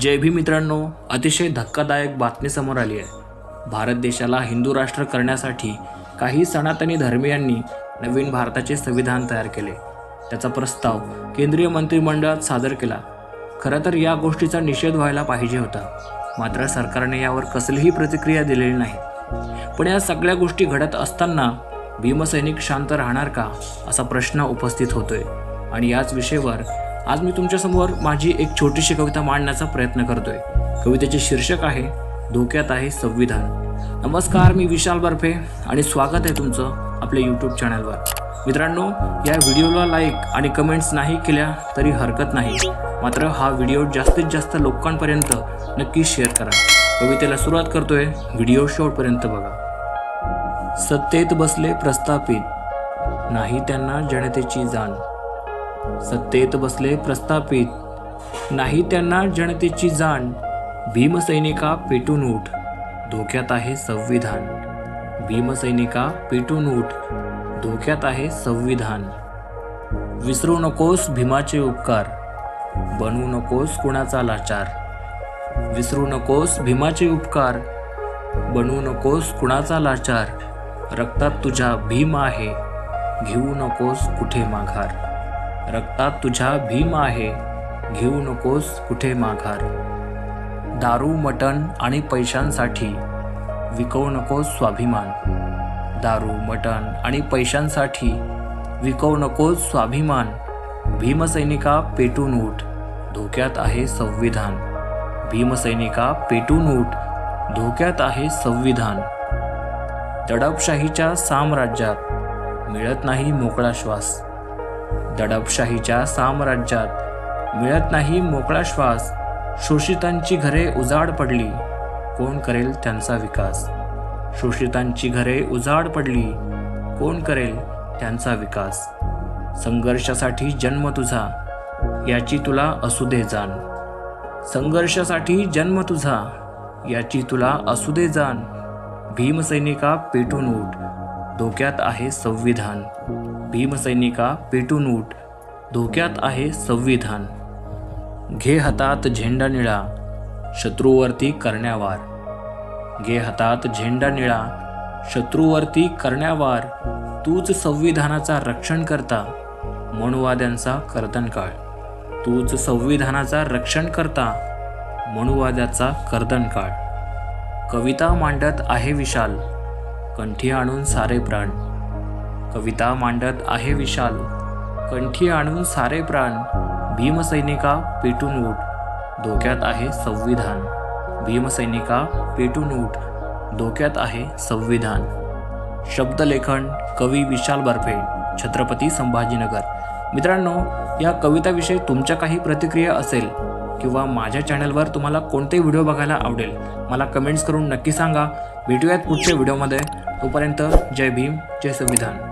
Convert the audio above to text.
जय भी मित्रांनो अतिशय धक्कादायक बातमी समोर आली आहे. भारत देशाला हिंदू राष्ट्र करण्यासाठी काही सनातनी धर्मियांनी नवीन भारताचे संविधान तयार केले. त्याचा प्रस्ताव केंद्रीय मंत्रिमंडळात सादर केला. खरं तर या गोष्टीचा निषेध व्हायला पाहिजे होता. मात्र सरकारने यावर कसलीही प्रतिक्रिया दिलेली नाही. पण या सगळ्या गोष्टी घडत असताना भीमसैनिक शांत राहणार का असा प्रश्न उपस्थित होतोय. आणि याच विषयावर आज मी तुमच्यासमोर माझी एक छोटीशी कविता मांडण्याचा प्रयत्न करतोय. कवितेचे शीर्षक आहे धोक्यात आहे संविधान. नमस्कार मी विशाल बर्फे आणि स्वागत आहे तुमचं आपल्या यूट्यूब चॅनलवर मित्रांनो या व्हिडिओला लाईक आणि कमेंट्स नाही केल्या तरी हरकत नाही. मात्र हा व्हिडिओ जास्तीत जास्त लोकांपर्यंत नक्की शेअर करा. कवितेला सुरुवात करतोय व्हिडिओ शेवटपर्यंत बघा. सत्तेत बसले प्रस्थापित. नाही त्यांना जनतेची जाण. सत्तेत बसले प्रस्थापित. नाही त्यांना जनतेची जाण. भीमसैनिका पेटून उठ. धोक्यात आहे संविधान. भीमसैनिका पेटून उठ. धोक्यात आहे संविधान. विसरू नकोस भीमाचे उपकार. बनू नकोस कुणाचा लाचार. विसरू नकोस भीमाचे उपकार. बनू नकोस कुणाचा लाचार. रक्तात तुझ्या भीम आहे. घेऊ नकोस कुठे माघार. रक्तात तुझ्या भीम आहे. घेऊ नकोस कुठे माघार. दारू मटण आणि पैशांसाठी विकवू नकोस स्वाभिमान. दारू मटण आणि पैशांसाठी विकवू नकोस स्वाभिमान. भीमसैनिका पेटून उठ धोक्यात आहे संविधान. भीमसैनिका पेटून उठ धोक्यात आहे संविधान. दडपशाहीच्या साम्राज्यात मिळत नाही मोकळा श्वास. दडपशाहीच्या साम्राज्यात. मिळत नाही मोकळा श्वास. शोषितांची घरे उजाड पडली. कोण करेल त्यांचा विकास? शोषितांची घरे उजाड पडली. कोण करेल त्यांचा विकास? संघर्षासाठी जन्म तुझा. याची तुला असू दे जाण. संघर्षासाठी जन्म तुझा. याची तुला असू दे जाण. भीमसैनिका पेटून उठ. धोक्यात आहे संविधान. भीमसैनिका पेटून उठ. धोक्यात आहे संविधान. घे हातात झेंडा निळा शत्रूवरती करण्यावार. घे हातात झेंडा निळा शत्रूवरती करण्यावार. तूच संविधानाचा रक्षण करता मनुवाद्यांचा कर्तन काळ तूच संविधानाचा रक्षण करता मनुवाद्याचा कर्दनकाळ कविता मांडत आहे विशाल कंठी आणून सारे प्राण. कविता मांडत आहे विशाल. कंठी आणून सारे प्राण भीमसैनिका पेटून उठ. धोक्यात आहे संविधान. भीमसैनिका पेटून उठ. धोक्यात आहे संविधान. शब्दलेखन कवी विशाल बर्फे छत्रपती संभाजीनगर. मित्रांनो या कविताविषयी तुमच्या काही प्रतिक्रिया असेल किंवा माझ्या चॅनलवर तुम्हाला कोणते व्हिडिओ बघायला आवडेल मला कमेंट्स करून नक्की सांगा. भेटूयात पुढच्या व्हिडिओमध्ये. तोपर्यंत जय भीम जय संविधान.